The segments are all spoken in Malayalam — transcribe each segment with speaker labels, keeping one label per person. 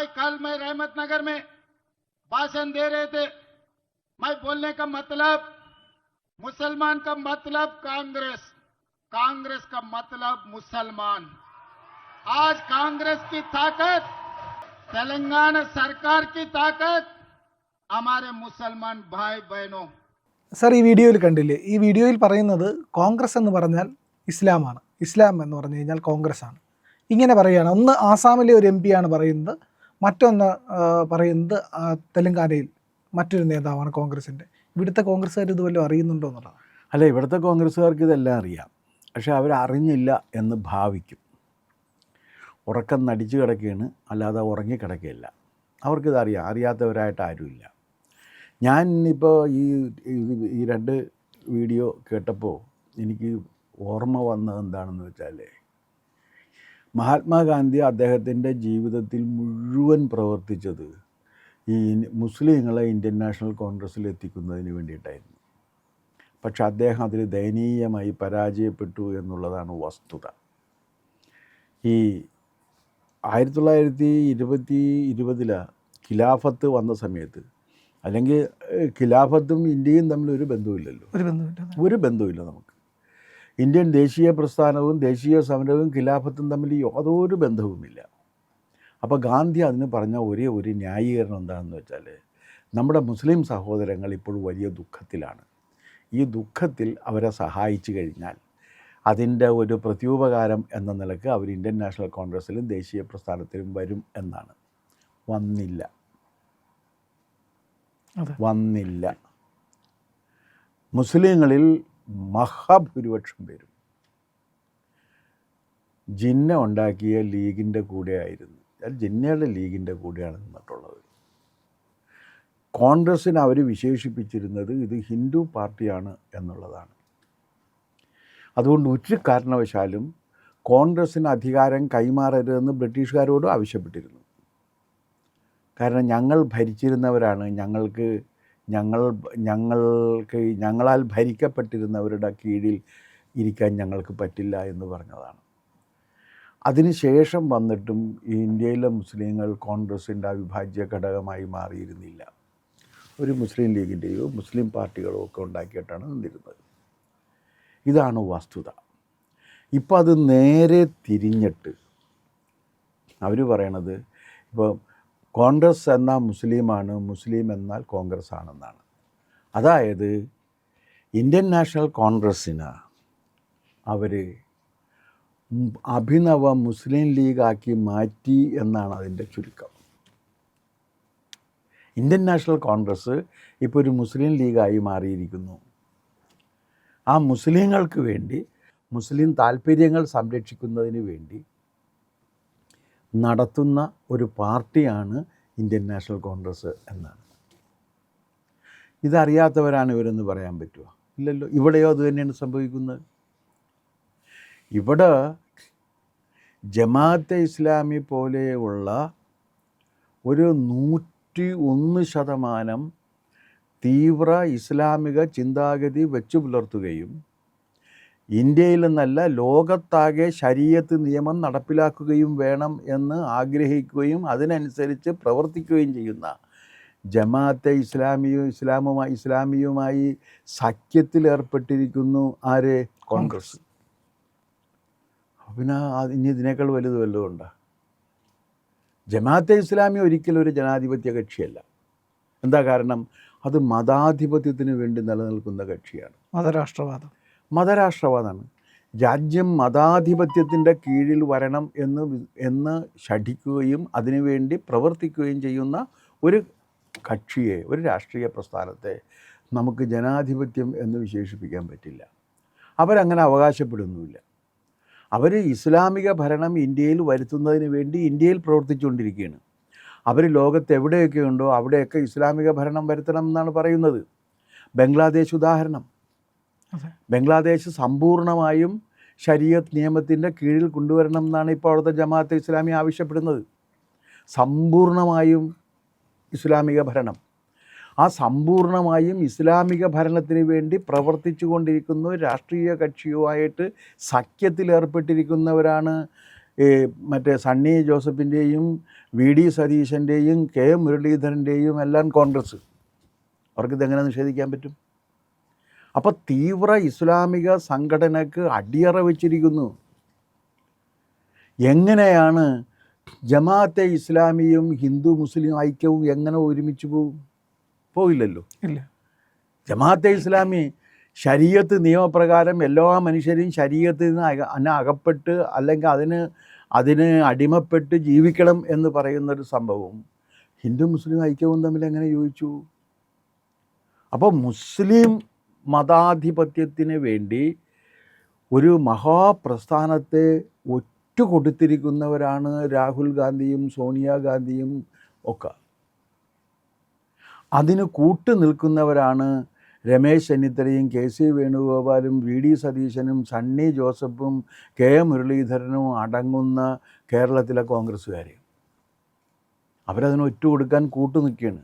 Speaker 1: आज कल मैं रहमत नगर में भाषण दे रहे थे मैं बोलने का मतलब मुसलमान का मतलब कांग्रेस कांग्रेस का मतलब मुसलमान आज कांग्रेस की ताकत तेलंगाना सरकार की ताकत हमारे मुसलमान भाई बहनों
Speaker 2: സാർ ഈ വീഡിയോയിൽ കണ്ടില്ലേ ഈ വീഡിയോയിൽ പറയുന്നത് കോൺഗ്രസ് എന്ന് പറഞ്ഞാൽ ഇസ്ലാമാണ് ഇസ്ലാം എന്ന് പറഞ്ഞു കഴിഞ്ഞാൽ കോൺഗ്രസ് ആണ് ഇങ്ങനെ പറയുകയാണ് ഒന്ന് ആസാമിലെ ഒരു എം ആണ് പറയുന്നത് മറ്റൊന്ന് പറയുന്നത് തെലങ്കാനയിൽ മറ്റൊരു നേതാവാണ് കോൺഗ്രസിന്റെ. ഇവിടുത്തെ കോൺഗ്രസ്സുകാർ ഇത് വല്ലതും അറിയുന്നുണ്ടോ എന്നുള്ളതാണ്.
Speaker 3: അല്ല ഇവിടുത്തെ കോൺഗ്രസ്സുകാർക്ക് ഇതെല്ലാം അറിയാം. പക്ഷെ അവരറിഞ്ഞില്ല എന്ന് ഭാവിക്കും. ഉറക്കം നടിച്ചു കിടക്കുകയാണ് അല്ലാതെ ഉറങ്ങിക്കിടക്കുകയില്ല അവർക്കിതറിയാം അറിയാത്തവരായിട്ട് ആരുമില്ല. ഞാൻ ഇപ്പോൾ ഈ- ഈ രണ്ട് വീഡിയോ കേട്ടപ്പോൾ എനിക്ക് ഓർമ്മ വന്നത് എന്താണെന്ന് വെച്ചാൽ മഹാത്മാഗാന്ധി അദ്ദേഹത്തിന്റെ ജീവിതത്തിൽ മുഴുവൻ പ്രവർത്തിച്ചത് ഈ മുസ്ലിങ്ങളെ ഇന്ത്യൻ നാഷണൽ കോൺഗ്രസ്സിൽ എത്തിക്കുന്നതിന് വേണ്ടിയിട്ടായിരുന്നു. പക്ഷെ അദ്ദേഹം അതിൽ ദയനീയമായി പരാജയപ്പെട്ടു എന്നുള്ളതാണ് വസ്തുത. ഈ ആയിരത്തി തൊള്ളായിരത്തി ഇരുപത്തി ഇരുപതിൽ ഖിലാഫത്ത് വന്ന സമയത്ത് അല്ലെങ്കിൽ ഖിലാഫത്തും ഇന്ത്യയും തമ്മിൽ ഒരു ബന്ധവുമില്ലല്ലോ.
Speaker 2: ഒരു ബന്ധമില്ല
Speaker 3: ഒരു ബന്ധവുമില്ല നമുക്ക്. ഇന്ത്യൻ ദേശീയ പ്രസ്ഥാനവും ദേശീയ സമരവും ഖിലാഫത്തും തമ്മിൽ യാതൊരു ബന്ധവുമില്ല. അപ്പോൾ ഗാന്ധി അതിന് പറഞ്ഞ ഒരേ ഒരു ന്യായീകരണം എന്താണെന്ന് വെച്ചാൽ നമ്മുടെ മുസ്ലിം സഹോദരങ്ങൾ ഇപ്പോൾ വലിയ ദുഃഖത്തിലാണ്. ഈ ദുഃഖത്തിൽ അവരെ സഹായിച്ചു കഴിഞ്ഞാൽ അതിന്റെ ഒരു പ്രത്യുപകാരം എന്ന നിലയ്ക്ക് അവർ ഇന്ത്യൻ നാഷണൽ കോൺഗ്രസ്സിലും ദേശീയ പ്രസ്ഥാനത്തിലും വരും എന്നാണ്. വന്നില്ല. വന്നില്ല. മുസ്ലിങ്ങളിൽ മഹാഭൂരിപക്ഷം പേരും ജിന്ന ഉണ്ടാക്കിയ ലീഗിന്റെ കൂടെ ആയിരുന്നു അത് ജിന്നയുടെ ലീഗിന്റെ കൂടെയാണ് നിന്നിട്ടുള്ളത് കോൺഗ്രസ്സിന് അവർ വിശേഷിപ്പിച്ചിരുന്നത് ഇത് ഹിന്ദു പാർട്ടിയാണ് എന്നുള്ളതാണ്. അതുകൊണ്ട് ഒരു കാരണവശാലും കോൺഗ്രസ്സിന് അധികാരം കൈമാറരുതെന്ന് ബ്രിട്ടീഷുകാരോട് ആവശ്യപ്പെട്ടിരുന്നു. കാരണം ഞങ്ങൾ ഭരിച്ചിരുന്നവരാണ്. ഞങ്ങൾക്ക് ഞങ്ങൾ ഞങ്ങൾക്ക് ഞങ്ങളാൽ ഭരിക്കപ്പെട്ടിരുന്നവരുടെ കീഴിൽ ഇരിക്കാൻ ഞങ്ങൾക്ക് പറ്റില്ല എന്ന് പറഞ്ഞതാണ്. അതിനുശേഷം വന്നിട്ടും ഇന്ത്യയിലെ മുസ്ലിങ്ങൾ കോൺഗ്രസിന്റെ അവിഭാജ്യ ഘടകമായി മാറിയിരുന്നില്ല. ഒരു മുസ്ലിം ലീഗിന്റെയോ മുസ്ലിം പാർട്ടികളോ ഒക്കെ ഉണ്ടാക്കിയിട്ടാണ് നിന്നിരുന്നത്. ഇതാണ് വസ്തുത. ഇപ്പം അത് നേരെ തിരിഞ്ഞിട്ട് അവർ പറയണത് ഇപ്പോൾ കോൺഗ്രസ് എന്നാൽ മുസ്ലിമാണ് മുസ്ലിം എന്നാൽ കോൺഗ്രസ് ആണെന്നാണ് അതായത് ഇന്ത്യൻ നാഷണൽ കോൺഗ്രസ്സിന് അവർ അഭിനവ മുസ്ലിം ലീഗാക്കി മാറ്റി എന്നാണ് അതിന്റെ ചുരുക്കം. ഇന്ത്യൻ നാഷണൽ കോൺഗ്രസ് ഇപ്പോൾ ഒരു മുസ്ലിം ലീഗായി മാറിയിരിക്കുന്നു. ആ മുസ്ലിങ്ങൾക്ക് വേണ്ടി മുസ്ലിം താല്പര്യങ്ങൾ സംരക്ഷിക്കുന്നതിന് വേണ്ടി നടത്തുന്ന ഒരു പാർട്ടിയാണ് ഇന്ത്യൻ നാഷണൽ കോൺഗ്രസ് എന്നാണ്. ഇതറിയാത്തവരാണ് ഇവരെന്ന് പറയാൻ പറ്റുമോ ഇല്ലല്ലോ ഇവിടെയോ അത് തന്നെയാണ് സംഭവിക്കുന്നത്. ഇവിടെ ജമാഅത്തെ ഇസ്ലാമി പോലെയുള്ള ഒരു നൂറ്റി ഒന്ന് ശതമാനം തീവ്ര ഇസ്ലാമിക ചിന്താഗതി വെച്ചു പുലർത്തുകയും ഇന്ത്യയിൽ നിന്നല്ല ലോകത്താകെ ശരീരത്ത് നിയമം നടപ്പിലാക്കുകയും വേണം എന്ന് ആഗ്രഹിക്കുകയും അതിനനുസരിച്ച് പ്രവർത്തിക്കുകയും ചെയ്യുന്ന ജമാഅത്തെ ഇസ്ലാമിയും ഇസ്ലാമുമായി ഇസ്ലാമിയുമായി സഖ്യത്തിലേർപ്പെട്ടിരിക്കുന്നു ആര്? കോൺഗ്രസ്. പിന്നെ ഇനി ഇതിനേക്കാൾ വലുത് വല്ലതും ഉണ്ടോ? ജമാഅത്തെ ഇസ്ലാമി ഒരിക്കലും ഒരു ജനാധിപത്യ കക്ഷിയല്ല. എന്താ കാരണം? അത് മതാധിപത്യത്തിന് വേണ്ടി നിലനിൽക്കുന്ന കക്ഷിയാണ്.
Speaker 2: മതരാഷ്ട്രവാദം.
Speaker 3: മതരാഷ്ട്രവാദമാണ്. രാജ്യം മതാധിപത്യത്തിന്റെ കീഴിൽ വരണം എന്ന് എന്ന് ശഠിക്കുകയും അതിനുവേണ്ടി പ്രവർത്തിക്കുകയും ചെയ്യുന്ന ഒരു കക്ഷിയെ ഒരു രാഷ്ട്രീയ പ്രസ്ഥാനത്തെ നമുക്ക് ജനാധിപത്യം എന്ന് വിശേഷിപ്പിക്കാൻ പറ്റില്ല. അവരങ്ങനെ അവകാശപ്പെടുന്നുമില്ല. അവർ ഇസ്ലാമിക ഭരണം ഇന്ത്യയിൽ വരുത്തുന്നതിന് വേണ്ടി ഇന്ത്യയിൽ പ്രവർത്തിച്ചുകൊണ്ടിരിക്കുകയാണ്. അവർ ലോകത്ത് എവിടെയൊക്കെ ഉണ്ടോ അവിടെയൊക്കെ ഇസ്ലാമിക ഭരണം വരുത്തണം എന്നാണ് പറയുന്നത്. ബംഗ്ലാദേശ് ഉദാഹരണം. ബംഗ്ലാദേശ് സമ്പൂർണമായും ശരീഅത്ത് നിയമത്തിന്റെ കീഴിൽ കൊണ്ടുവരണം എന്നാണ് ഇപ്പോൾ അവിടുത്തെ ജമാഅത്ത് ഇസ്ലാമി ആവശ്യപ്പെടുന്നത്. സമ്പൂർണമായും ഇസ്ലാമിക ഭരണം. ആ സമ്പൂർണമായും ഇസ്ലാമിക ഭരണത്തിന് വേണ്ടി പ്രവർത്തിച്ചു കൊണ്ടിരിക്കുന്ന രാഷ്ട്രീയ കക്ഷിയുമായിട്ട് സഖ്യത്തിലേർപ്പെട്ടിരിക്കുന്നവരാണ് മറ്റേ സണ്ണി ജോസഫിന്റെയും വി ഡി സതീശന്റെയും കെ മുരളീധരന്റെയും എല്ലാം കോൺഗ്രസ്. അവർക്കിതെങ്ങനെ നിഷേധിക്കാൻ പറ്റും? അപ്പോൾ തീവ്ര ഇസ്ലാമിക സംഘടനക്ക് അടിയറ വച്ചിരിക്കുന്നു. എങ്ങനെയാണ് ജമാഅത്തെ ഇസ്ലാമിയും ഹിന്ദു മുസ്ലിം ഐക്യവും എങ്ങനെ ഒരുമിച്ച് പോകും പോയില്ലല്ലോ
Speaker 2: ഇല്ല.
Speaker 3: ജമാഅത്തെ ഇസ്ലാമി ശരീരത്ത് നിയമപ്രകാരം എല്ലാ മനുഷ്യരും ശരീരത്തിൽ നിന്ന് അക അകപ്പെട്ട് അല്ലെങ്കിൽ അതിന് അതിന് അടിമപ്പെട്ട് ജീവിക്കണം എന്ന് പറയുന്നൊരു സംഭവം ഹിന്ദു മുസ്ലിം ഐക്യവും തമ്മിൽ എങ്ങനെ യോജിച്ചു? അപ്പോൾ മുസ്ലിം മതാധിപത്യത്തിന് വേണ്ടി ഒരു മഹാപ്രസ്ഥാനത്തെ ഒറ്റ കൊടുത്തിരിക്കുന്നവരാണ് രാഹുൽ ഗാന്ധിയും സോണിയാഗാന്ധിയും ഒക്കെ. അതിന് കൂട്ടു നിൽക്കുന്നവരാണ് രമേശ് ചെന്നിത്തലയും കെ സി വേണുഗോപാലും വി ഡി സതീശനും സണ്ണി ജോസഫും കെ മുരളീധരനും അടങ്ങുന്ന കേരളത്തിലെ കോൺഗ്രസ്സുകാർ അവരതിന് ഒറ്റ കൊടുക്കാൻ കൂട്ടു നിൽക്കുകയാണ്.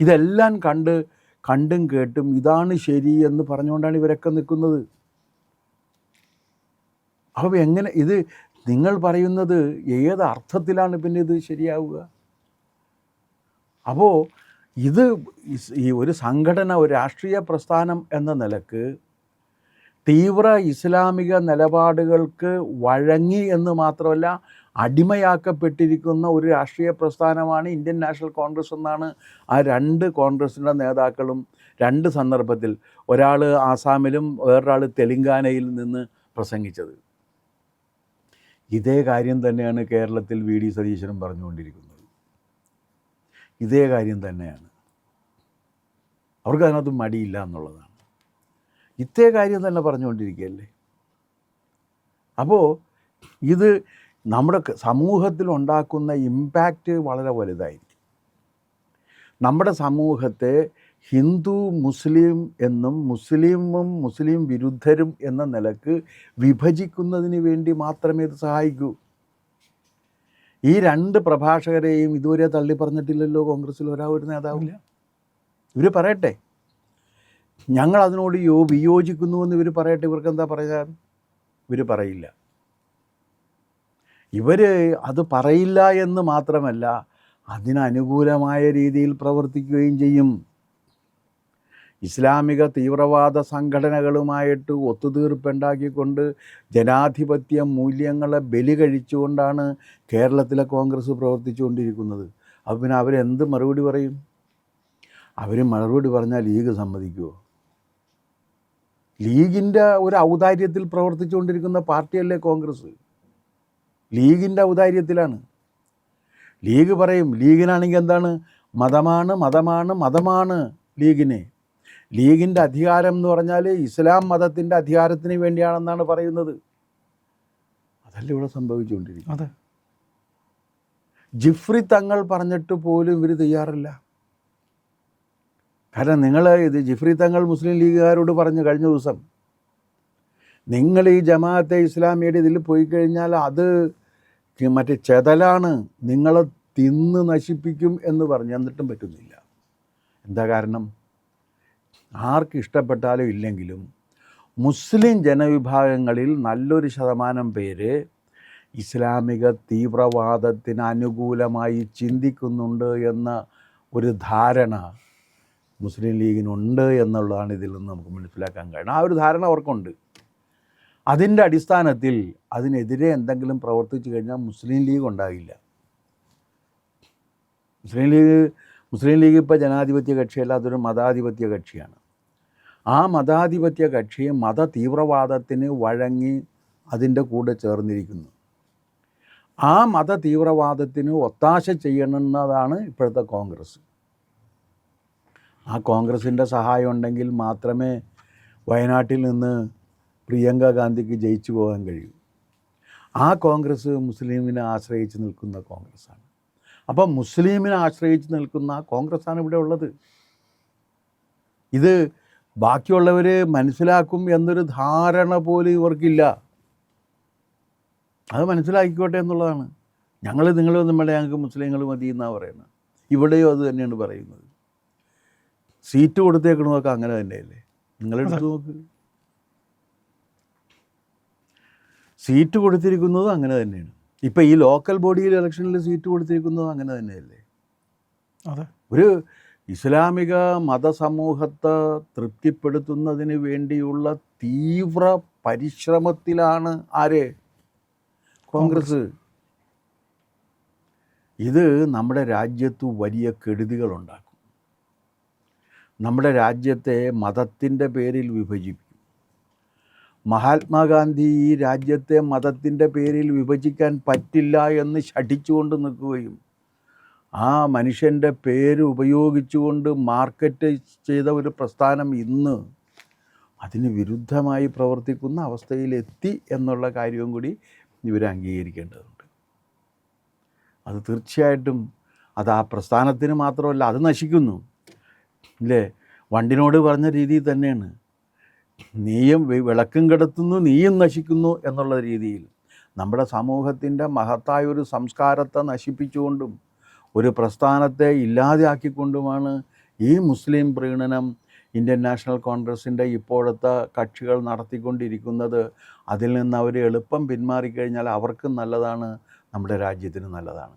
Speaker 3: ഇതെല്ലാം കണ്ട് കണ്ടും കേട്ടും ഇതാണ് ശരി എന്ന് പറഞ്ഞുകൊണ്ടാണ് ഇവരൊക്കെ നിൽക്കുന്നത്. അപ്പോൾ എങ്ങനെ ഇത് നിങ്ങൾ പറയുന്നത് ഏത് അർത്ഥത്തിലാണ് പിന്നെ ഇത് ശരിയാവുക? അപ്പോൾ ഇത് ഈ ഒരു സംഘടന ഒരു രാഷ്ട്രീയ പ്രസ്ഥാനം എന്ന നിലയ്ക്ക് തീവ്ര ഇസ്ലാമിക നിലപാടുകൾക്ക് വഴങ്ങി എന്ന് മാത്രമല്ല അടിമയാക്കപ്പെട്ടിരിക്കുന്ന ഒരു രാഷ്ട്രീയ പ്രസ്ഥാനമാണ് ഇന്ത്യൻ നാഷണൽ കോൺഗ്രസ് എന്നാണ് ആ രണ്ട് കോൺഗ്രസിന്റെ നേതാക്കളും രണ്ട് സന്ദർഭത്തിൽ ഒരാൾ ആസാമിലും വേറൊരാൾ തെലങ്കാനയിൽ നിന്ന് പ്രസംഗിച്ചത്. ഇതേ കാര്യം തന്നെയാണ് കേരളത്തിൽ വി ഡി സതീശനും പറഞ്ഞുകൊണ്ടിരിക്കുന്നത്. ഇതേ കാര്യം തന്നെയാണ്. അവർക്ക് അതിനകത്ത് മടിയില്ല എന്നുള്ളതാണ്. ഇതേ കാര്യം തന്നെ പറഞ്ഞുകൊണ്ടിരിക്കുകയല്ലേ? അപ്പോൾ ഇത് നമ്മുടെ സമൂഹത്തിൽ ഉണ്ടാക്കുന്ന ഇമ്പാക്റ്റ് വളരെ വലുതായിരിക്കും. നമ്മുടെ സമൂഹത്തെ ഹിന്ദു മുസ്ലിം എന്നും മുസ്ലിമും മുസ്ലിം വിരുദ്ധരും എന്ന നിലയ്ക്ക് വിഭജിക്കുന്നതിന് വേണ്ടി മാത്രമേ ഇത് സഹായിക്കൂ. ഈ രണ്ട് പ്രഭാഷകരെയും ഇതുവരെ തള്ളി പറഞ്ഞിട്ടില്ലല്ലോ കോൺഗ്രസ്സിൽ ഒരാ ഒരു നേതാവില്ല. ഇവർ പറയട്ടെ. ഞങ്ങൾ അതിനോട് യോ വിയോജിക്കുന്നുവെന്ന് ഇവർ പറയട്ടെ ഇവർക്ക് എന്താ പറയാൻ? ഇവർ പറയില്ല. ഇവർ അത് പറയില്ല എന്ന് മാത്രമല്ല അതിനനുകൂലമായ രീതിയിൽ പ്രവർത്തിക്കുകയും ചെയ്യും. ഇസ്ലാമിക തീവ്രവാദ സംഘടനകളുമായിട്ട് ഒത്തുതീർപ്പുണ്ടാക്കിക്കൊണ്ട് ജനാധിപത്യ മൂല്യങ്ങളെ ബലി കഴിച്ചുകൊണ്ടാണ് കേരളത്തിലെ കോൺഗ്രസ് പ്രവർത്തിച്ചുകൊണ്ടിരിക്കുന്നത്. അപ്പോൾ പിന്നെ അവരെന്ത് മറുപടി പറയും? അവർ മറുപടി പറഞ്ഞാൽ ലീഗ് സമ്മതിക്കുമോ ലീഗിന്റെ ഒരു ഔദാര്യത്തിൽ പ്രവർത്തിച്ചുകൊണ്ടിരിക്കുന്ന പാർട്ടിയല്ലേ കോൺഗ്രസ്? ലീഗിന്റെ ഔദാര്യത്തിലാണ്. ലീഗ് പറയും ലീഗിനാണെങ്കിൽ എന്താണ്? മതമാണ് മതമാണ് മതമാണ് ലീഗിനെ. ലീഗിന്റെ അധികാരം എന്ന് പറഞ്ഞാൽ ഇസ്ലാം മതത്തിന്റെ അധികാരത്തിന് വേണ്ടിയാണെന്നാണ് പറയുന്നത്. അതല്ല ഇവിടെ സംഭവിച്ചുകൊണ്ടിരിക്കുന്നത്?
Speaker 2: അതെ.
Speaker 3: ജിഫ്രി തങ്ങൾ പറഞ്ഞിട്ട് പോലും ഇവർ തയ്യാറല്ല. കാരണം നിങ്ങൾ ഇത് ജിഫ്രി തങ്ങൾ മുസ്ലിം ലീഗുകാരോട് പറഞ്ഞു കഴിഞ്ഞ ദിവസം നിങ്ങൾ ഈ ജമാഅത്തെ ഇസ്ലാമിയുടെ ഇതിൽ പോയി കഴിഞ്ഞാൽ അത് മറ്റേ ചെതലാണ് നിങ്ങളെ തിന്ന് നശിപ്പിക്കും എന്ന് പറഞ്ഞു. എന്നിട്ടും പറ്റുന്നില്ല. എന്താ കാരണം? ആർക്ക് ഇഷ്ടപ്പെട്ടാലും ഇല്ലെങ്കിലും മുസ്ലിം ജനവിഭാഗങ്ങളിൽ നല്ലൊരു ശതമാനം പേര് ഇസ്ലാമിക തീവ്രവാദത്തിന് അനുകൂലമായി ചിന്തിക്കുന്നുണ്ട് എന്ന ഒരു ധാരണ മുസ്ലിം ലീഗിനുണ്ട് എന്നുള്ളതാണ് ഇതിൽ നിന്ന് നമുക്ക് മനസ്സിലാക്കാൻ കഴിയുന്നത്. ആ ഒരു ധാരണ അവർക്കുണ്ട്. അതിന്റെ അടിസ്ഥാനത്തിൽ അതിനെതിരെ എന്തെങ്കിലും പ്രവർത്തിച്ചു കഴിഞ്ഞാൽ മുസ്ലിം ലീഗ് ഉണ്ടാകില്ല. മുസ്ലിം ലീഗ് മുസ്ലിം ലീഗ് ഇപ്പോൾ ജനാധിപത്യ കക്ഷിയല്ല അതൊരു മതാധിപത്യ കക്ഷിയാണ്. ആ മതാധിപത്യ കക്ഷി മത തീവ്രവാദത്തിന് വഴങ്ങി അതിന്റെ കൂടെ ചേർന്നിരിക്കുന്നു. ആ മത തീവ്രവാദത്തിന് ഒത്താശ ചെയ്യണമെന്നതാണ് ഇപ്പോഴത്തെ കോൺഗ്രസ്. ആ കോൺഗ്രസിന്റെ സഹായം ഉണ്ടെങ്കിൽ മാത്രമേ വയനാട്ടിൽ നിന്ന് പ്രിയങ്ക ഗാന്ധിക്ക് ജയിച്ചു പോകാൻ കഴിയൂ. ആ കോൺഗ്രസ് മുസ്ലിമിനെ ആശ്രയിച്ച് നിൽക്കുന്ന കോൺഗ്രസ്സാണ്. അപ്പം മുസ്ലിമിനെ ആശ്രയിച്ച് നിൽക്കുന്ന കോൺഗ്രസ്സാണ് ഇവിടെ ഉള്ളത്. ഇത് ബാക്കിയുള്ളവർ മനസ്സിലാക്കും എന്നൊരു ധാരണ പോലും ഇവർക്കില്ല. അത് മനസ്സിലാക്കിക്കോട്ടെ എന്നുള്ളതാണ്. ഞങ്ങൾ നിങ്ങൾ നമ്മുടെ ഞങ്ങൾക്ക് മുസ്ലിങ്ങൾ മതി എന്നാണ് പറയുന്നത്. ഇവിടെയും അത് തന്നെയാണ് പറയുന്നത്. സീറ്റ് കൊടുത്തേക്കണതൊക്കെ അങ്ങനെ തന്നെയല്ലേ? നിങ്ങളെടുത്ത് നോക്ക്. സീറ്റ് കൊടുത്തിരിക്കുന്നത് അങ്ങനെ തന്നെയാണ്. ഇപ്പം ഈ ലോക്കൽ ബോഡിയിൽ ഇലക്ഷനിൽ സീറ്റ് കൊടുത്തിരിക്കുന്നത് അങ്ങനെ തന്നെയല്ലേ?
Speaker 2: അതെ.
Speaker 3: ഒരു ഇസ്ലാമിക മതസമൂഹത്തെ തൃപ്തിപ്പെടുത്തുന്നതിന് വേണ്ടിയുള്ള തീവ്ര പരിശ്രമത്തിലാണ് ആര്? കോൺഗ്രസ്. ഇത് നമ്മുടെ രാജ്യത്ത് വലിയ കെടുതികളുണ്ടാക്കും നമ്മുടെ രാജ്യത്തെ മതത്തിന്റെ പേരിൽ വിഭജിക്കും. മഹാത്മാഗാന്ധി ഈ രാജ്യത്തെ മതത്തിന്റെ പേരിൽ വിഭജിക്കാൻ പറ്റില്ല എന്ന് ശഠിച്ചുകൊണ്ട് നിൽക്കുകയും ആ മനുഷ്യന്റെ പേര് ഉപയോഗിച്ചുകൊണ്ട് മാർക്കറ്റ് ചെയ്ത ഒരു പ്രസ്ഥാനം ഇന്ന് അതിന് വിരുദ്ധമായി പ്രവർത്തിക്കുന്ന അവസ്ഥയിലെത്തി എന്നുള്ള കാര്യവും കൂടി ഇവർ അംഗീകരിക്കേണ്ടതുണ്ട്. അത് തീർച്ചയായിട്ടും അത് ആ പ്രസ്ഥാനത്തിന് മാത്രമല്ല അത് നശിക്കുന്നു. ഇല്ലേ വണ്ടിനോട് പറഞ്ഞ രീതി തന്നെയാണ്. നീയും വിളക്കും കിടത്തുന്നു നീയും നശിക്കുന്നു എന്നുള്ള രീതിയിൽ. നമ്മുടെ സമൂഹത്തിന്റെ മഹത്തായ ഒരു സംസ്കാരത്തെ നശിപ്പിച്ചുകൊണ്ടും ഒരു പ്രസ്ഥാനത്തെ ഇല്ലാതെയാക്കിക്കൊണ്ടുമാണ് ഈ മുസ്ലിം പ്രീണനം ഇന്ത്യൻ നാഷണൽ കോൺഗ്രസിന്റെ ഇപ്പോഴത്തെ കക്ഷികൾ നടത്തിക്കൊണ്ടിരിക്കുന്നത്. അതിൽ നിന്ന് അവർ എളുപ്പം പിന്മാറിക്കഴിഞ്ഞാൽ അവർക്കും നല്ലതാണ് നമ്മുടെ രാജ്യത്തിനും നല്ലതാണ്.